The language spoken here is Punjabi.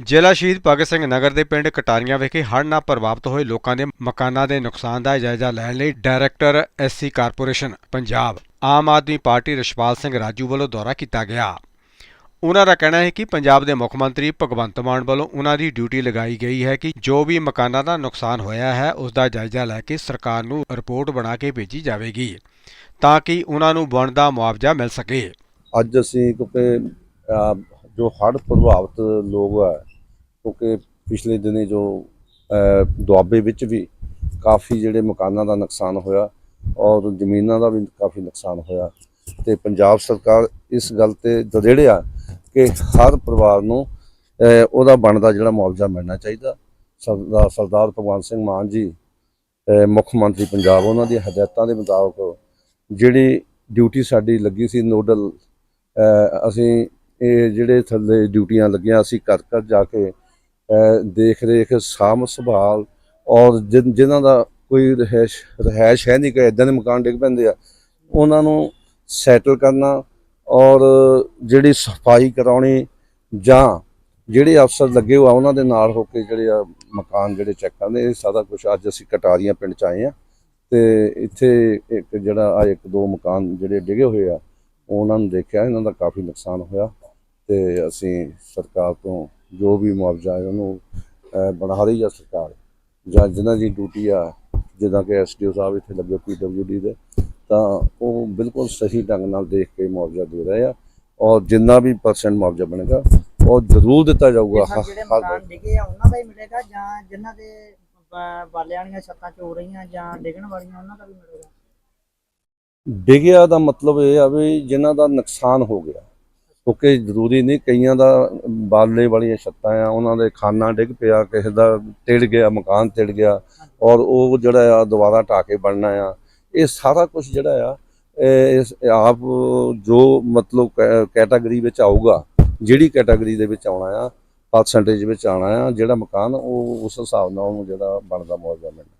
ਜ਼ਿਲ੍ਹਾ ਸ਼ਹੀਦ ਭਗਤ ਸਿੰਘ ਨਗਰ ਦੇ ਪਿੰਡ ਕਟਾਰੀਆਂ ਵਿਖੇ ਹੜ੍ਹ ਨਾਲ ਪ੍ਰਭਾਵਿਤ ਹੋਏ ਲੋਕਾਂ ਦੇ ਮਕਾਨਾਂ ਦੇ ਨੁਕਸਾਨ ਦਾ ਜਾਇਜ਼ਾ ਲੈਣ ਲਈ director SC corporation, Punjab. Aam Aadmi party Rachhpal Singh Raju ਵੱਲੋਂ ਦੌਰਾ ਕੀਤਾ ਗਿਆ। ਉਹਨਾਂ ਦਾ ਕਹਿਣਾ ਹੈ ਕਿ ਪੰਜਾਬ ਦੇ ਮੁੱਖ ਮੰਤਰੀ ਭਗਵੰਤ ਮਾਨ ਵੱਲੋਂ ਉਹਨਾਂ ਦੀ ਡਿਊਟੀ ਲਗਾਈ ਗਈ ਹੈ ਕਿ ਜੋ ਵੀ ਮਕਾਨਾਂ ਦਾ ਨੁਕਸਾਨ ਹੋਇਆ ਹੈ, ਉਸ ਦਾ ਜਾਇਜ਼ਾ ਲੈ ਕੇ ਸਰਕਾਰ ਨੂੰ ਰਿਪੋਰਟ ਬਣਾ ਕੇ ਭੇਜੀ ਜਾਵੇਗੀ, ਤਾਂ ਕਿ ਉਹਨਾਂ ਨੂੰ ਬਣਦਾ ਮੁਆਵਜ਼ਾ ਮਿਲ ਸਕੇ। ਅੱਜ ਅਸੀਂ ਕਿਉਂਕਿ ਜੋ ਹੜ੍ਹ ਪ੍ਰਭਾਵਿਤ ਲੋਕ ਹੈ ਕਿਉਂਕਿ ਪਿਛਲੇ ਦਿਨੇ ਜੋ ਦੁਆਬੇ ਵਿੱਚ ਵੀ ਕਾਫੀ ਜਿਹੜੇ ਮਕਾਨਾਂ ਦਾ ਨੁਕਸਾਨ ਹੋਇਆ ਔਰ ਜ਼ਮੀਨਾਂ ਦਾ ਵੀ ਕਾਫੀ ਨੁਕਸਾਨ ਹੋਇਆ ਤੇ ਪੰਜਾਬ ਸਰਕਾਰ ਇਸ ਗੱਲ ਤੇ ਦ੍ਰਿੜਿਆ ਕਿ ਹਰ ਪਰਿਵਾਰ ਨੂੰ ਉਹਦਾ ਬਣਦਾ ਜਿਹੜਾ ਮੁਆਵਜ਼ਾ ਮਿਲਣਾ ਚਾਹੀਦਾ। ਸਰਦਾਰ ਸਰਦਾਰ ਭਗਵੰਤ ਸਿੰਘ ਮਾਨ ਜੀ ਮੁੱਖ ਮੰਤਰੀ ਪੰਜਾਬ, ਉਹਨਾਂ ਦੀ ਹਦਾਇਤਾਂ ਦੇ ਮੁਤਾਬਕ ਜਿਹੜੀ ਡਿਊਟੀ ਸਾਡੀ ਲੱਗੀ ਸੀ ਨੋਡਲ ਅਸੀਂ ਇਹ ਜਿਹੜੇ ਥੱਲੇ ਡਿਊਟੀਆਂ ਲੱਗੀਆਂ, ਅਸੀਂ ਘਰ ਘਰ ਜਾ ਕੇ ਦੇਖ ਰੇਖ ਸਾਮ ਸੰਭਾਲ ਔਰ ਜਿਨ੍ਹਾਂ ਦਾ ਕੋਈ ਰਹਿਸ਼ ਰਹਿਸ਼ ਹੈ ਨਹੀਂ ਕਿ ਇਦਾਂ ਦੇ ਮਕਾਨ ਡਿੱਗ ਪੈਂਦੇ ਆ, ਉਹਨਾਂ ਨੂੰ ਸੈਟਲ ਕਰਨਾ ਔਰ ਜਿਹੜੀ ਸਫ਼ਾਈ ਕਰਾਉਣੀ ਜਾਂ ਜਿਹੜੇ ਅਫਸਰ ਲੱਗੇ ਹੋਆ ਉਹਨਾਂ ਦੇ ਨਾਲ ਹੋ ਕੇ ਜਿਹੜੇ ਆ ਮਕਾਨ ਜਿਹੜੇ ਚੈੱਕ ਕਰਦੇ ਇਹ ਸਾਰਾ ਕੁਛ ਅੱਜ ਅਸੀਂ ਕਟਾਰੀਆਂ ਪਿੰਡ ਚ ਆਏ ਆ ਤੇ ਇੱਥੇ ਇੱਕ ਜਿਹੜਾ ਆ ਇੱਕ ਦੋ ਮਕਾਨ ਜਿਹੜੇ ਡਿਗੇ ਹੋਏ ਆ, ਉਹਨਾਂ ਨੂੰ ਦੇਖਿਆ, ਇਹਨਾਂ ਦਾ ਕਾਫੀ ਨੁਕਸਾਨ ਹੋਇਆ ਤੇ ਅਸੀਂ ਸਰਕਾਰ ਤੋਂ ਜੋ ਵੀ ਮੁਆਵਜ਼ਾ ਹੈ ਉਹਨੂੰ ਬਣਾ ਰਹੀ ਆ ਸਰਕਾਰ। ਜਾਂ ਜਿਨ੍ਹਾਂ ਦੀ ਡਿਊਟੀ ਆ ਜਿੱਦਾਂ ਕਿ ਐਸਡੀਓ ਸਾਹਿਬ ਇੱਥੇ ਲੱਗੇ ਪੀਡਬਲਯੂਡੀ ਦੇ ਤਾਂ ਉਹ ਬਿਲਕੁਲ ਸਹੀ ਢੰਗ ਨਾਲ ਦੇਖ ਕੇ ਮੁਆਵਜ਼ਾ ਦੇ ਰਹੇ ਆ। ਔਰ ਜਿੰਨਾ ਵੀ ਪਰਸੈਂਟ ਮੁਆਵਜ਼ਾ ਬਣੇਗਾ ਉਹ ਜ਼ਰੂਰ ਦਿੱਤਾ ਜਾਊਗਾ। ਜਿਹੜੇ ਮਕਾਨ ਡਿੱਗੇ ਆ ਉਹਨਾਂ ਦਾ ਹੀ ਮਿਲੇਗਾ ਜਾਂ ਜਿਨ੍ਹਾਂ ਦੇ ਅਹ, ਬਾਲੇ ਵਾਲੀਆਂ ਛੱਤਾਂ ਚੋ ਰਹੀਆਂ ਜਾਂ ਡਿੱਗਣ ਵਾਲੀਆਂ ਉਹਨਾਂ ਦਾ ਵੀ ਮਿਲੇਗਾ? ਡਿੱਗਿਆ ਦਾ ਮਤਲਬ ਇਹ ਆ ਵੀ ਜਿਨ੍ਹਾਂ ਦਾ ਨੁਕਸਾਨ ਹੋ ਗਿਆ ਕਿਉਂਕਿ ਜ਼ਰੂਰੀ ਨਹੀਂ ਕਈਆਂ ਦਾ ਬਾਲੇ ਵਾਲੀਆਂ ਛੱਤਾਂ ਆ, ਉਹਨਾਂ ਦੇ ਖਾਨਾ ਡਿੱਗ ਪਿਆ, ਕਿਸੇ ਦਾ ਟਿੜ ਗਿਆ, ਮਕਾਨ ਟਿੜ ਗਿਆ ਔਰ ਉਹ ਜਿਹੜਾ ਆ ਦੁਬਾਰਾ ਢਾਹ ਕੇ ਬਣਨਾ ਆ। ਇਹ ਸਾਰਾ ਕੁਝ ਜਿਹੜਾ ਆ ਇਸ ਆਪ ਜੋ ਮਤਲਬ ਕੈ- ਕੈਟਾਗਰੀ ਵਿੱਚ ਆਊਗਾ, ਜਿਹੜੀ ਕੈਟਾਗਰੀ ਦੇ ਵਿੱਚ ਆਉਣਾ ਆ ਪਰਸੈਂਟੇਜ ਵਿੱਚ ਆਉਣਾ ਆ, ਜਿਹੜਾ ਮਕਾਨ ਉਹ ਉਸ ਹਿਸਾਬ ਨਾਲ ਉਹਨੂੰ ਜਿਹੜਾ ਬਣਦਾ ਮੁਆਵਜ਼ਾ ਮਿਲਣਾ